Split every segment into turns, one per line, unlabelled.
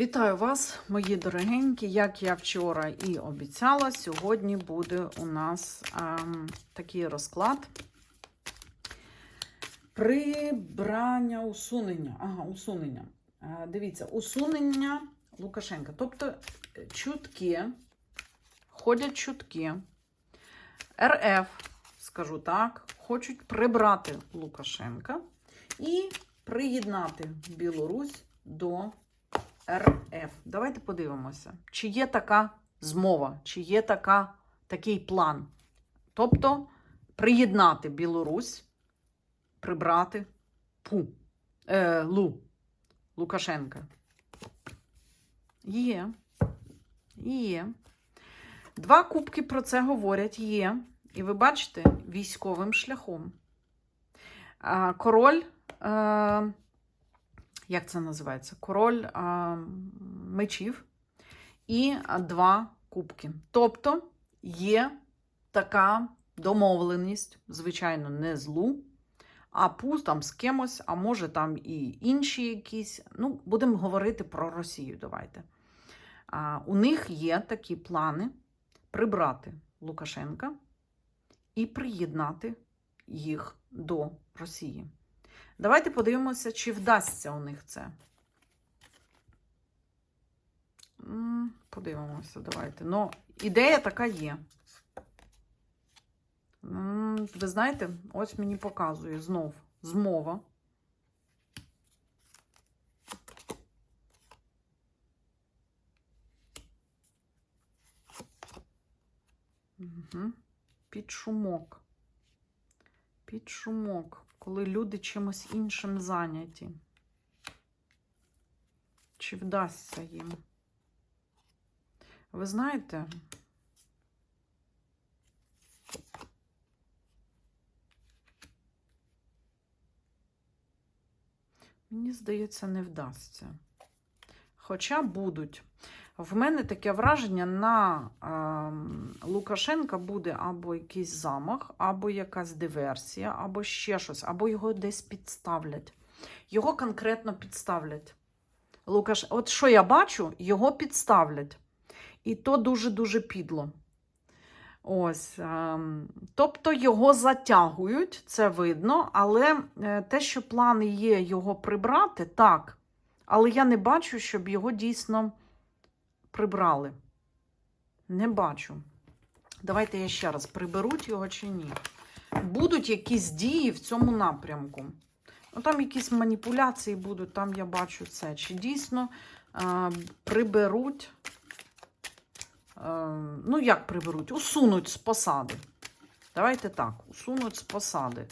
Вітаю вас, мої дорогенькі. Як я вчора і обіцяла, сьогодні буде у нас ем, такий розклад. Прибрання усунення. Ага, усунення. Е, дивіться, усунення Лукашенка. Тобто е, чутки, ходять чутки. РФ, скажу так, хочуть прибрати Лукашенка і приєднати Білорусь до РФ. Давайте подивимося, чи є така змова, чи є така, такий план. Тобто приєднати Білорусь, прибрати Пу, е, Лу Лукашенка. Є. Є. Два кубки про це говорять є. І ви бачите, військовим шляхом. Король. Е, як це називається? Король а, мечів і два кубки. Тобто є така домовленість, звичайно, не злу, а пуст там з кимось, а може там і інші якісь. Ну, будемо говорити про Росію. Давайте. А, у них є такі плани прибрати Лукашенка і приєднати їх до Росії. Давайте подивимося, чи вдасться у них це. Подивимося, давайте. Ну, ідея така є. Ви знаєте, ось мені показує знов змова. Угу. Під шумок. Під шумок, коли люди чимось іншим зайняті. Чи вдасться їм? Ви знаєте, мені здається, не вдасться. Хоча будуть. В мене таке враження на е, Лукашенка буде або якийсь замах, або якась диверсія, або ще щось, або його десь підставлять. Його конкретно підставлять. Лукаш... От що я бачу, його підставлять. І то дуже-дуже підло. Ось. Е, тобто його затягують, це видно, але е, те, що плани є його прибрати, так. Але я не бачу, щоб його дійсно прибрали. Не бачу. Давайте я ще раз приберуть його чи ні. Будуть якісь дії в цьому напрямку. Ну, Там якісь маніпуляції будуть, там я бачу це. Чи дійсно е, приберуть, е, ну, як приберуть? Усунуть з посади. Давайте так, усунуть з посади.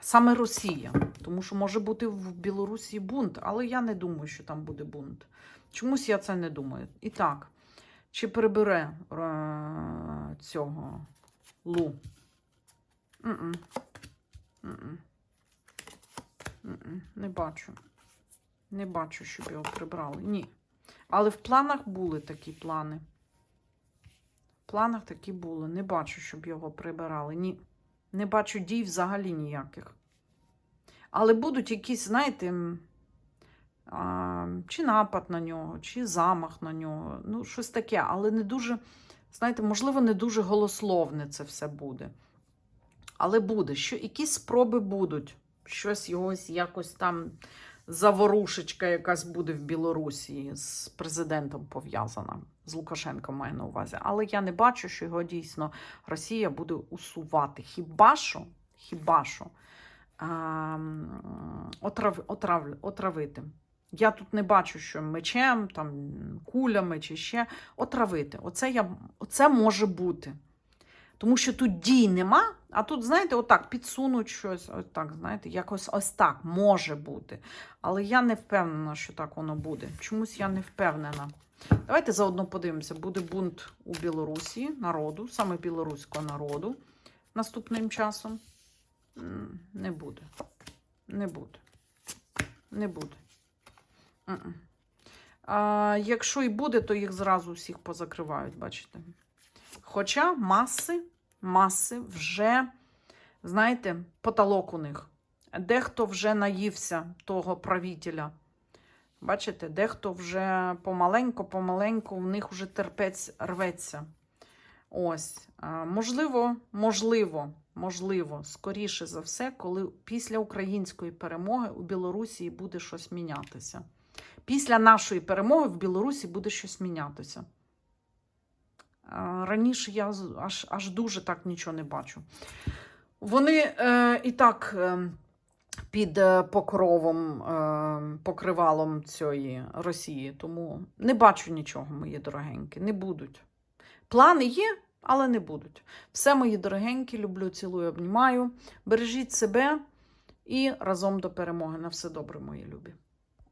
Саме Росія. Тому що може бути в Білорусі бунт, але я не думаю, що там буде бунт. Чомусь я це не думаю. І так, чи прибере е, цього Лу? М-м. М-м. М-м. Не бачу. Не бачу, щоб його прибрали. Ні. Але в планах були такі плани. В планах такі були. Не бачу, щоб його прибирали. Ні. Не бачу дій взагалі ніяких. Але будуть якісь, знаєте, чи напад на нього, чи замах на нього. Ну, щось таке, але не дуже, знаєте, можливо, не дуже голословне це все буде. Але буде, що якісь спроби будуть. Щось його якось там заворушечка якась буде в Білорусі з президентом пов'язана. З Лукашенком маю на увазі. Але я не бачу, що його дійсно Росія буде усувати. Хіба що, хіба що а, отрав, отрав, отравити. Я тут не бачу, що мечем, там, кулями чи ще отравити. Оце, я, оце може бути. Тому що тут дій нема, а тут, знаєте, отак підсунуть щось, ось так, знаєте, якось ось так може бути. Але я не впевнена, що так воно буде. Чомусь я не впевнена. Давайте заодно подивимося, буде бунт у Білорусі народу, саме білоруського народу наступним часом. Не буде. Не буде. Не буде. А, якщо і буде, то їх зразу всіх позакривають, бачите. Хоча маси, маси вже, знаєте, потолок у них. Дехто вже наївся того правителя Бачите, дехто вже помаленьку, помаленьку, в них вже терпець рветься. Ось, можливо, можливо, можливо, скоріше за все, коли після української перемоги у Білорусі буде щось мінятися. Після нашої перемоги в Білорусі буде щось мінятися. Раніше я аж, аж дуже так нічого не бачу. Вони е, і так е, під е, покровом, е, покривалом цієї Росії, тому не бачу нічого, мої дорогенькі, не будуть. Плани є, але не будуть. Все, мої дорогенькі, люблю, цілую, обнімаю. Бережіть себе і разом до перемоги. На все добре, мої любі.